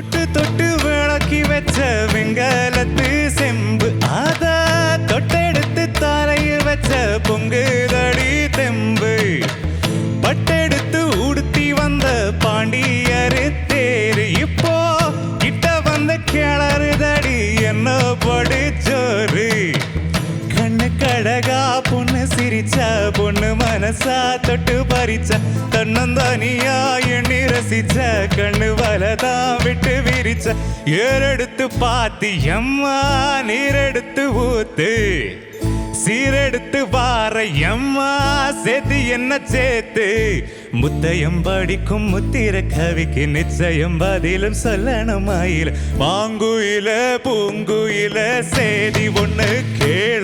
தொட்டு தொட்டு விளக்கி வச்ச வெங்கலத்து செம்பு. ஆதா தொட்டெடுத்து தலையில் வச்ச பொங்குதடி தெம்பு. பட்டெடுத்து உடுத்தி வந்த பாண்டியரு தேரு. இப்போ கிட்ட வந்த கிளறுதடி என்ன படிச்சோரு? கண்ணு கடகா பொண்ணு சிரிச்ச பொண்ணு மனசா தொட்டு பறிச்ச தன்னந்தனியா எண்ணி ரசிச்ச கண்ணு வலதான் விட்டு விரிச்ச ஏறெடுத்து பாத்தி எம்மா நீரெடுத்து ஊத்து சீரெடுத்து வார எம்மா சேர்த்து என்ன சேர்த்து முத்தையம் படிக்கும் முத்திர கவிக்கு நிச்சயம் பதிலும் சொல்லணும் ஆயில பாங்குயில பூங்குயில சேதி ஒண்ணு கேள்